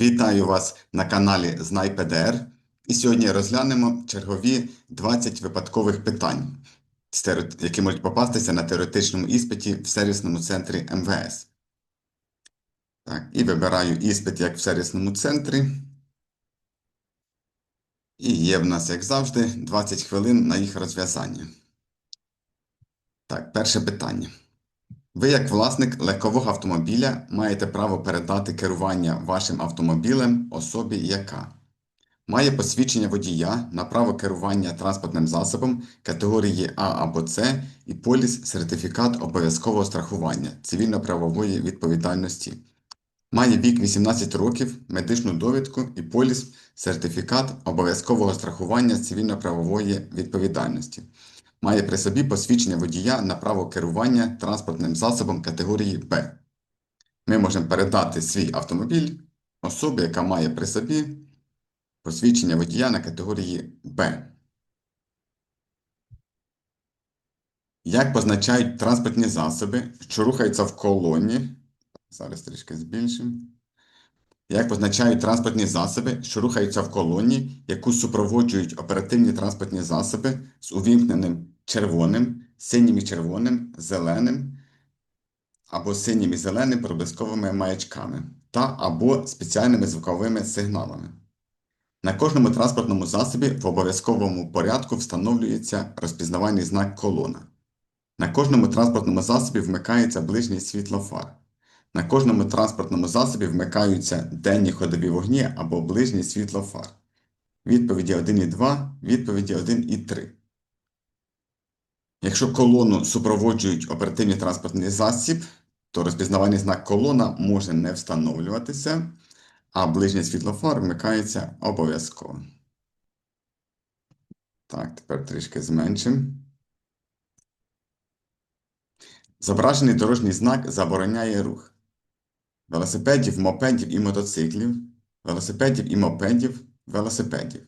Вітаю вас на каналі Знай. І сьогодні розглянемо чергові 20 випадкових питань, які можуть попастися на теоретичному іспиті в сервісному центрі МВС. Так, і вибираю іспит як в сервісному центрі. І є в нас, як завжди, 20 хвилин на їх розв'язання. Так, перше питання. Ви, як власник легкового автомобіля, маєте право передати керування вашим автомобілем особі, яка має посвідчення водія на право керування транспортним засобом категорії А або С і поліс сертифікат обов'язкового страхування цивільно-правової відповідальності. Має вік 18 років, медичну довідку і поліс сертифікат обов'язкового страхування цивільно-правової відповідальності. Має при собі посвідчення водія на право керування транспортним засобом категорії Б. Ми можемо передати свій автомобіль особі, яка має при собі посвідчення водія на категорії Б. Як позначають транспортні засоби, що рухаються в колоні? Зараз трішки збільшимо. Як позначають транспортні засоби, що рухаються в колоні, яку супроводжують оперативні транспортні засоби з увімкненим червоним, синім і червоним, зеленим або синім і зеленим проблисковими маячками та або спеціальними звуковими сигналами. На кожному транспортному засобі в обов'язковому порядку встановлюється розпізнавальний знак колона. На кожному транспортному засобі вмикається ближнє світло фар. На кожному транспортному засобі вмикаються денні ходові вогні або ближнє світло фар. Відповіді 1 і 2, відповіді 1 і 3. Якщо колону супроводжують оперативний транспортний засіб, то розпізнавальний знак колона може не встановлюватися, а ближнє світло фар вмикається обов'язково. Так, тепер трішки зменшимо. Зображений дорожній знак забороняє рух велосипедів, мопедів і мотоциклів, велосипедів і мопедів, велосипедів.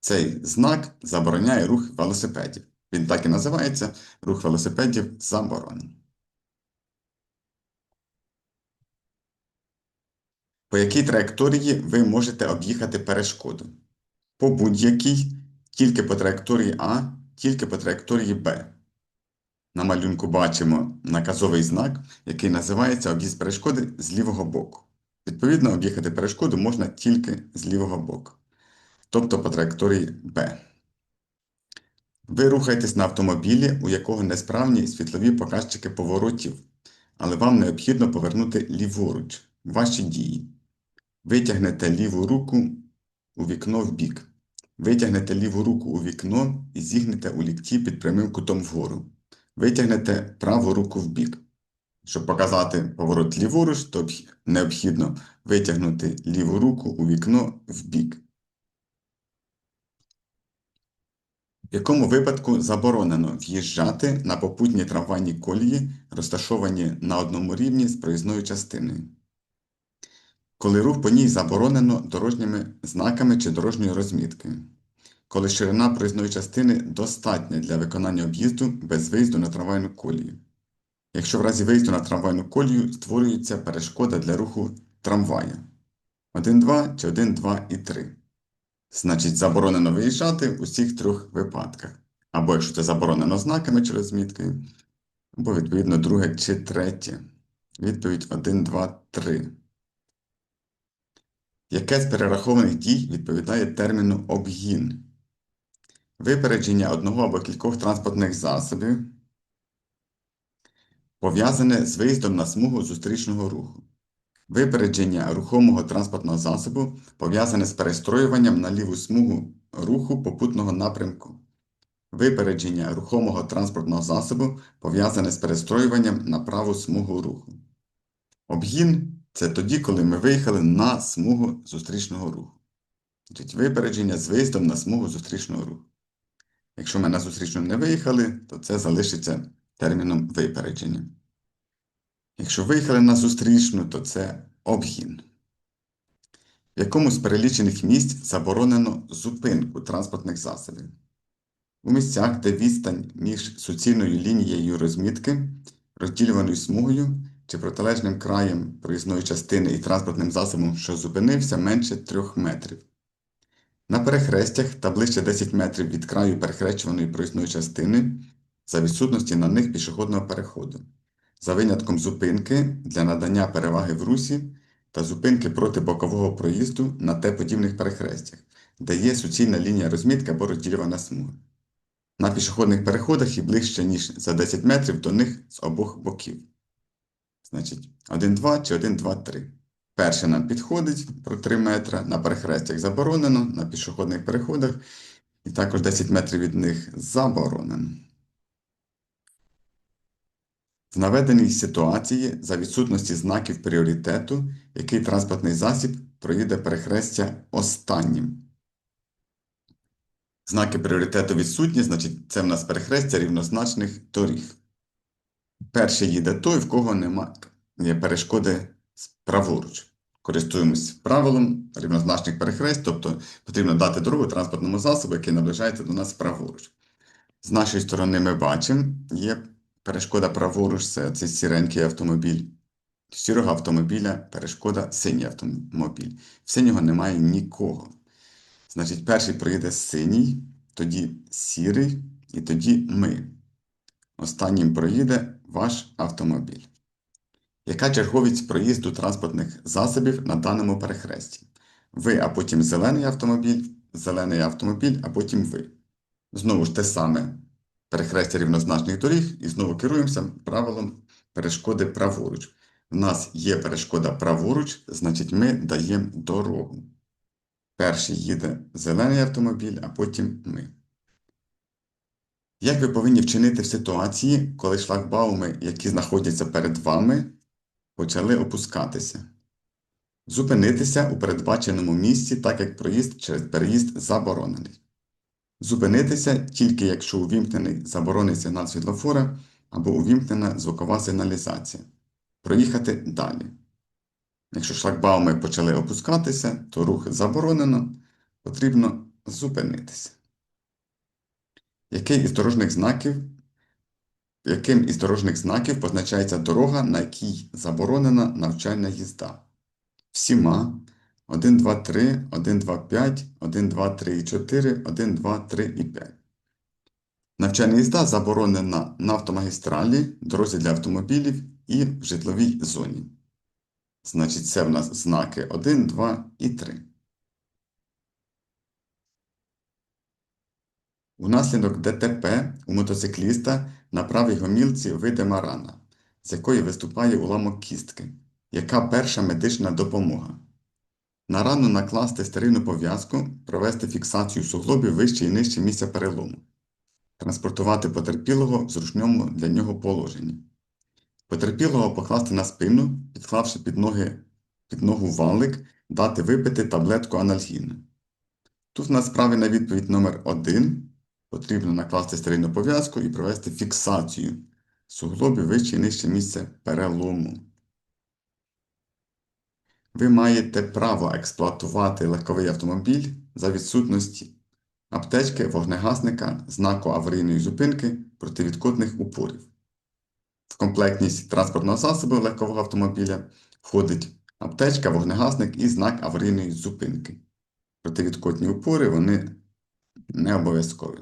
Цей знак забороняє рух велосипедів. Він так і називається рух велосипедів заборонений. По якій траєкторії ви можете об'їхати перешкоду? По будь-якій, тільки по траєкторії А, тільки по траєкторії Б. На малюнку бачимо наказовий знак, який називається об'їзд перешкоди з лівого боку. Відповідно, об'їхати перешкоду можна тільки з лівого боку, тобто по траєкторії Б. Ви рухаєтесь на автомобілі, у якого несправні світлові показчики поворотів, але вам необхідно повернути ліворуч ваші дії. Витягнете ліву руку у вікно в бік. Витягнете ліву руку у вікно і зігнете у лікті під прямим кутом вгору. Витягнете праву руку в бік. Щоб показати поворот ліворуч, то необхідно витягнути ліву руку у вікно в В якому випадку заборонено в'їжджати на попутні трамвайні колії, розташовані на одному рівні з проїзною частиною? Коли рух по ній заборонено дорожніми знаками чи дорожньою розміткою. Коли ширина проїзної частини достатня для виконання об'їзду без виїзду на трамвайну колію. Якщо в разі виїзду на трамвайну колію створюється перешкода для руху трамвая 1, 2 чи 1, 2 і 3. Значить, заборонено виїжджати в усіх трьох випадках. Або якщо це заборонено знаками чи розміткою, або відповідно друге чи третє. Відповідь 1, 2, 3. Яке з перерахованих дій відповідає терміну обгін? Випередження одного або кількох транспортних засобів, пов'язане з виїздом на смугу зустрічного руху. Випередження рухомого транспортного засобу пов'язане з перестроюванням на ліву смугу руху попутного напрямку. Випередження рухомого транспортного засобу пов'язане з перестроюванням на праву смугу руху. Обгін це тоді, коли ми виїхали на смугу зустрічного руху. Значить, випередження з виїздом на смугу зустрічного руху. Якщо ми на зустрічну не виїхали, то це залишиться терміном випередження. Якщо виїхали на зустрічну, то це обгін. В якому з перелічених місць заборонено зупинку транспортних засобів? У місцях, де відстань між суцільною лінією розмітки, розділюваною смугою, чи протилежним краєм проїзної частини і транспортним засобом, що зупинився, менше 3 метрів. На перехрестях та ближче 10 метрів від краю перехрещуваної проїзної частини за відсутності на них пішохідного переходу, за винятком зупинки для надання переваги в русі та зупинки проти бокового проїзду на Т-подібних перехрестях, де є суцільна лінія розмітки або розділювана смуга. На пішохідних переходах і ближче, ніж за 10 метрів до них з обох боків. Значить, 1, 2 чи 1, 2, 3. Перше нам підходить про 3 метри, на перехрестях заборонено, на пішохідних переходах, і також 10 метрів від них заборонено. В наведеній ситуації за відсутності знаків пріоритету, який транспортний засіб проїде перехрестя останнім. Знаки пріоритету відсутні, значить, це в нас перехрестя рівнозначних доріг. Перший їде той, в кого немає перешкоди праворуч. Користуємось правилом рівнозначних перехрест, тобто потрібно дати дорогу транспортному засобу, який наближається до нас праворуч. З нашої сторони ми бачимо, є перешкода праворуч, це цей сіренький автомобіль. Сірого автомобіля перешкода синій автомобіль. В синього немає нікого. Значить, перший проїде синій, тоді сірий, і тоді ми. Останнім проїде ваш автомобіль. Яка черговість проїзду транспортних засобів на даному перехресті? Ви, а потім зелений автомобіль, зелений автомобіль, а потім ви. Знову ж те саме перехрестя рівнозначних доріг, і знову керуємося правилом перешкоди праворуч. У нас є перешкода праворуч, значить ми даємо дорогу. Перший їде зелений автомобіль, а потім ми. Як ви повинні вчинити в ситуації, коли шлагбауми, які знаходяться перед вами, почали опускатися? Зупинитися у передбаченому місці, так як проїзд через переїзд заборонений. Зупинитися тільки якщо увімкнений заборонений сигнал світлофора або увімкнена звукова сигналізація. Проїхати далі. Якщо шлагбауми почали опускатися, то рух заборонено, потрібно зупинитися. Який із дорожніх знаків, яким із дорожніх знаків позначається дорога, на якій заборонена навчальна їзда? Всіма 1, 2, 3, 1, 2, 5, 1, 2, 3 і 4, 1, 2, 3 і 5. Навчальна їзда заборонена на автомагістралі, дорозі для автомобілів і в житловій зоні. Значить, це в нас знаки 1, 2 і 3. Унаслідок ДТП у мотоцикліста на правій гомілці видима рана, з якої виступає уламок кістки. Яка перша медична допомога? На рану накласти стерильну пов'язку, провести фіксацію суглобів вище і нижче місця перелому, транспортувати потерпілого в зручному для нього положенні. Потерпілого покласти на спину, підклавши під ноги під ногу валик, дати випити таблетку анальгіну. Тут в нас правильна відповідь номер 1 Потрібно накласти стерильну пов'язку і провести фіксацію суглобів вище і нижче місце перелому. Ви маєте право експлуатувати легковий автомобіль за відсутності аптечки, вогнегасника, знаку аварійної зупинки противідкотних упорів. В комплектність транспортного засобу легкового автомобіля входить аптечка, вогнегасник і знак аварійної зупинки. Противідкотні упори вони не обов'язкові.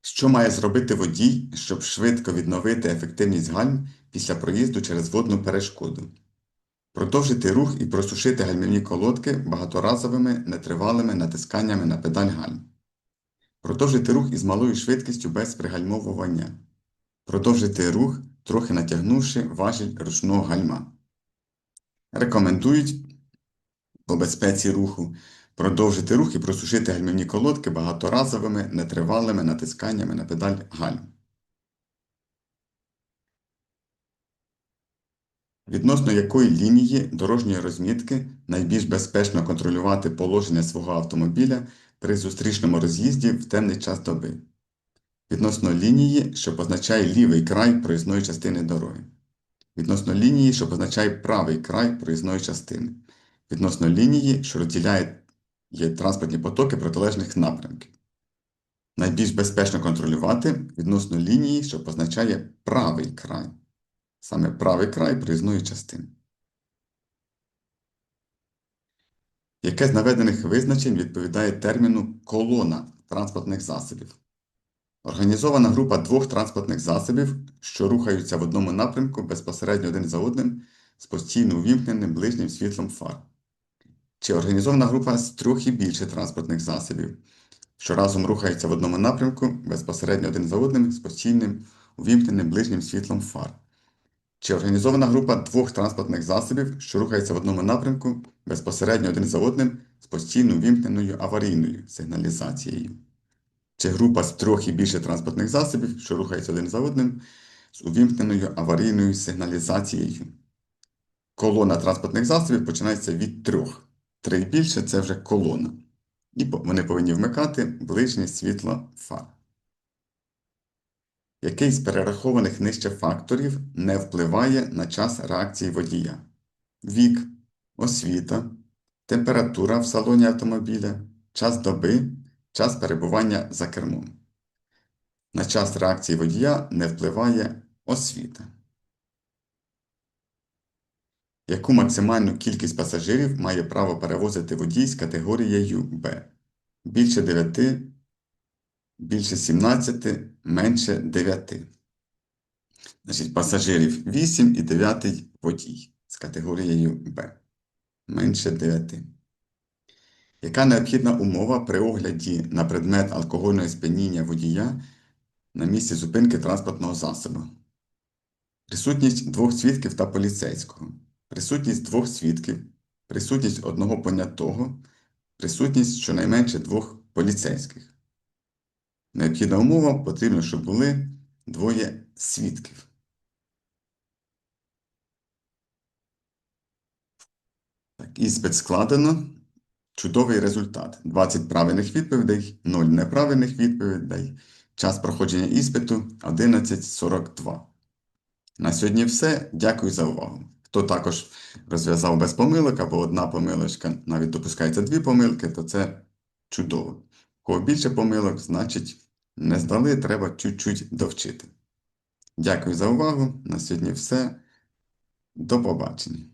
Що має зробити водій, щоб швидко відновити ефективність гальм після проїзду через водну перешкоду? Продовжити рух і просушити гальмівні колодки багаторазовими нетривалими натисканнями на педаль гальм. Продовжити рух із малою швидкістю без пригальмовування. Продовжити рух, трохи натягнувши важіль ручного гальма. Рекомендують по безпеці руху продовжити рух і просушити гальмівні колодки багаторазовими нетривалими натисканнями на педаль гальм. Відносно якої лінії дорожньої розмітки найбільш безпечно контролювати положення свого автомобіля при зустрічному роз'їзді в темний час доби. Відносно лінії, що позначає лівий край проїзної частини дороги. Відносно лінії, що позначає правий край проїзної частини. Відносно лінії, що розділяє транспортні потоки протилежних напрямків. Найбільш безпечно контролювати відносно лінії, що позначає правий край. Саме правий край проїзної частини. Яке з наведених визначень відповідає терміну колона транспортних засобів? Організована група двох транспортних засобів, що рухаються в одному напрямку безпосередньо один за одним з постійно увімкненим ближнім світлом фар. Чи організована група з трьох і більше транспортних засобів, що разом рухаються в одному напрямку безпосередньо один за одним з постійним увімкненим ближнім світлом фар. Чи організована група двох транспортних засобів, що рухаються в одному напрямку безпосередньо один за одним з постійно увімкненою аварійною сигналізацією. Чи група з трьох і більше транспортних засобів, що рухаються один за одним з увімкненою аварійною сигналізацією. Колона транспортних засобів починається від трьох. Три більше це вже колона. І вони повинні вмикати ближнє світло фар. Який з перерахованих нижче факторів не впливає на час реакції водія? Вік, освіта, температура в салоні автомобіля, час доби, час перебування за кермом. На час реакції водія не впливає освіта. Яку максимальну кількість пасажирів має право перевозити водій з категорією Б? Більше 9, більше 17, менше 9. Значить, пасажирів 8 і 9 водій з категорією Б. Менше 9. Яка необхідна умова при огляді на предмет алкогольного сп'яніння водія на місці зупинки транспортного засобу? Присутність двох свідків та поліцейського. Присутність двох свідків. Присутність одного понятого. Присутність щонайменше двох поліцейських. Необхідна умова потрібно, щоб були двоє свідків. Так, іспит складено. Чудовий результат. 20 правильних відповідей, 0 неправильних відповідей. Час проходження іспиту 11.42. На сьогодні все. Дякую за увагу. Хто також розв'язав без помилок або одна помилочка, навіть допускається дві помилки, то це чудово. Кого більше помилок, значить не здали, треба чуть-чуть довчити. Дякую за увагу. На сьогодні все. До побачення.